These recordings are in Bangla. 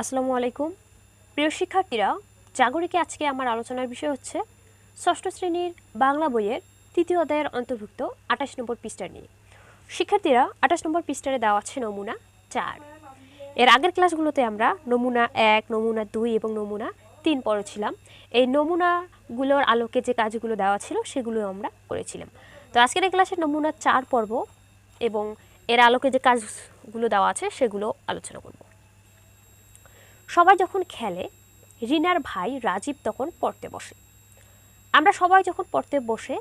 আসসালামু আলাইকুম। প্রিয় শিক্ষার্থীরা, জাগরিকে আজকে আমার আলোচনার বিষয় হচ্ছে ষষ্ঠ শ্রেণির বাংলা বইয়ের তৃতীয় অধ্যায়ের অন্তর্ভুক্ত আঠাশ নম্বর পৃষ্ঠা নিয়ে। শিক্ষার্থীরা, আঠাশ নম্বর পৃষ্ঠারে দেওয়া আছে নমুনা চার। এর আগের ক্লাসগুলোতে আমরা নমুনা এক, নমুনা দুই এবং নমুনা তিন পড়েছিলাম। এই নমুনাগুলোর আলোকে যে কাজগুলো দেওয়া ছিল সেগুলো আমরা করেছিলাম। তো আজকের এই ক্লাসের নমুনা চার পর্ব এবং এর আলোকে যে কাজগুলো দেওয়া আছে সেগুলো আলোচনা করব। সবাই যখন খেলে, রিনার ভাই রাজীব তখন পড়তে বসে। আমরা সবাই যখন পড়তে বসে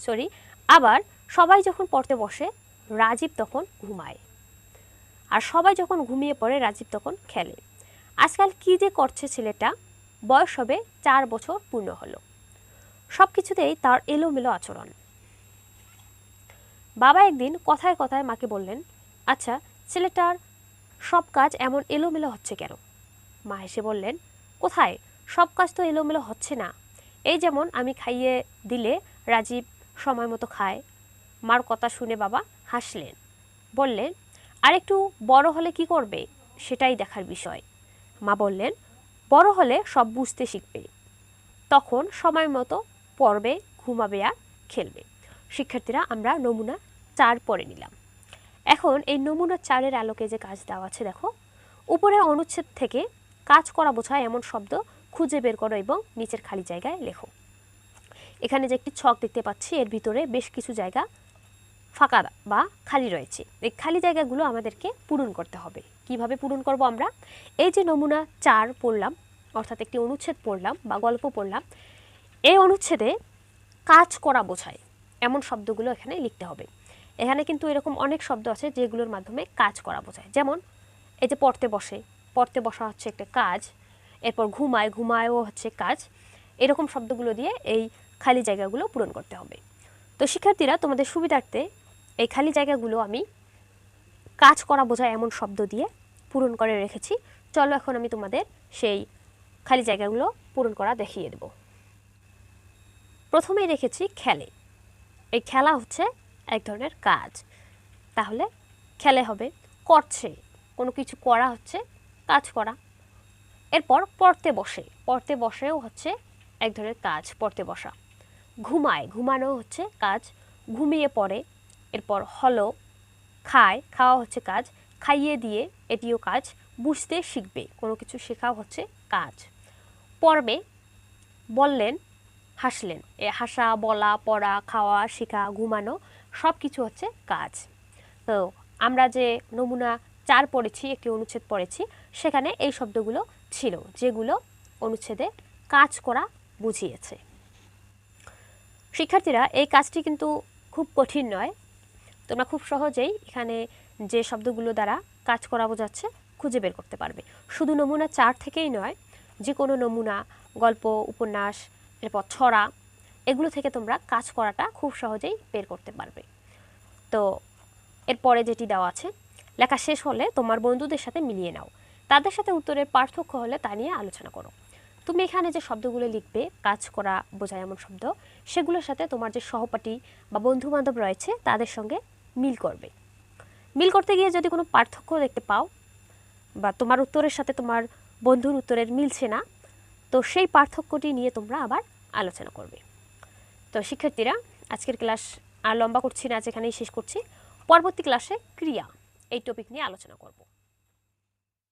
সরি আবার সবাই যখন পড়তে বসে, রাজীব তখন ঘুমায়। আর সবাই যখন ঘুমিয়ে পড়ে, রাজীব তখন খেলে। আজকাল কী যে করছে ছেলেটা, বয়স হবে চার বছর পূর্ণ হলো। সব কিছুতেই তার এলোমেলো আচরণ। বাবা একদিন কথায় কথায় মাকে বললেন আচ্ছা ছেলেটার সব কাজ এমন এলোমেলো হচ্ছে কেন? মা হেসে বললেন, কোথায়? সব কাজ তো এলোমেলো হচ্ছে না। এই যেমন আমি খাইয়ে দিলে রাজীব সময় মতো খায়। মার কথা শুনে বাবা হাসলেন। বললেন আর একটু বড় হলে কি করবে? সেটাই দেখার বিষয়। মা বললেন, বড় হলে সব বুঝতে শিখবে। তখন সময় মতো পড়বে, ঘুমাবে আর খেলবে। শিক্ষার্থীরা আমরা নমুনা চার পরে নিলাম। এখন এই নমুনা চারের আলোকে যে কাজ দেওয়া আছে, দেখো, উপরে অনুচ্ছেদ থেকে কাজ করা বোঝায় এমন শব্দ, খুঁজে বের করো এবং নিচের খালি জায়গায় লেখো। এখানে যে একটি ছক দেখতে পাচ্ছি, এর ভিতরে বেশ কিছু জায়গা ফাঁকা বা খালি রয়েছে। এই খালি জায়গাগুলো আমাদেরকে পূরণ করতে হবে। কীভাবে পূরণ করব আমরা? এই যে নমুনা চার পড়লাম, অর্থাৎ একটি অনুচ্ছেদ পড়লাম বা গল্প পড়লাম, এই অনুচ্ছেদে কাজ করা বোঝায়। এমন শব্দগুলো এখানে লিখতে হবে। এখানে কিন্তু এরকম অনেক শব্দ আছে যেগুলোর মাধ্যমে কাজ করা বোঝায়। যেমন, এই যে পড়তে বসে, পড়তে বসা হচ্ছে একটা কাজ, এরপর ঘুমায়, ঘুমায়ও হচ্ছে কাজ, এরকম শব্দগুলো দিয়ে এই খালি জায়গাগুলো পূরণ করতে হবে। তো শিক্ষার্থীরা, তোমাদের সুবিধার্থে এই খালি জায়গাগুলো আমি কাজ করা বোঝায় এমন শব্দ দিয়ে পূরণ করে রেখেছি। চলো এখন আমি তোমাদের সেই খালি জায়গাগুলো পূরণ করা দেখিয়ে দেব। প্রথমেই রেখেছি খেলে। এই খেলা হচ্ছে এক ধরনের কাজ। তাহলে খেলে হবে করছে, কোনো কিছু করা হচ্ছে, কাজ করা। এরপর পড়তে বসে, পড়তে বসেও হচ্ছে এক ধরনের কাজ, পড়তে বসা। ঘুমায়, ঘুমানো হচ্ছে কাজ, ঘুমিয়ে পড়ে, এরপর হলো, খায়, খাওয়া হচ্ছে কাজ, খাইয়ে দিয়ে এটিও কাজ, বুঝতে শিখবে, কোনো কিছু শেখাও হচ্ছে কাজ। পর্বে বললেন, হাসলেন, এ হাসা, বলা, পড়া, খাওয়া, শেখা, ঘুমানো সব কিছু হচ্ছে কাজ। তো আমরা যে নমুনা চার পড়েছি, একটি অনুচ্ছেদ পড়েছি, সেখানে এই শব্দগুলো ছিল, যেগুলো অনুচ্ছেদে কাজ করা বুঝিয়েছে। শিক্ষার্থীরা, এই কাজটি কিন্তু খুব কঠিন নয়। তোমরা খুব সহজেই এখানে যে শব্দগুলো দ্বারা কাজ করা বোঝাচ্ছে, খুঁজে বের করতে পারবে। শুধু নমুনা চার থেকেই নয় যে কোনো নমুনা, গল্প, উপন্যাস, এরপর ছড়া এগুলো থেকে তোমরা কাজ করাটা খুব সহজেই বের করতে পারবে। তো এরপরে যেটি দেওয়া আছে, লেখা শেষ হলে তোমার বন্ধুদের সাথে মিলিয়ে নাও। তাদের সাথে উত্তরের পার্থক্য হলে তা নিয়ে আলোচনা করো। তুমি এখানে যে শব্দগুলো লিখবে, কাজ করা বোঝায় এমন শব্দ, সেগুলোর সাথে তোমার যে সহপাঠী বা বন্ধু বান্ধব রয়েছে, তাদের সঙ্গে মিল করবে। মিল করতে গিয়ে যদি কোনো পার্থক্য দেখতে পাও, বা তোমার উত্তরের সাথে তোমার বন্ধুর উত্তরের মিলছে না, তো সেই পার্থক্যটি নিয়ে তোমরা আবার আলোচনা করবে। তো শিক্ষার্থীরা, আজকের ক্লাস আর লম্বা করছি না, আজ এখানেই শেষ করছি। পরবর্তী ক্লাসে ক্রিয়া, এই টপিক নিয়ে আলোচনা করব।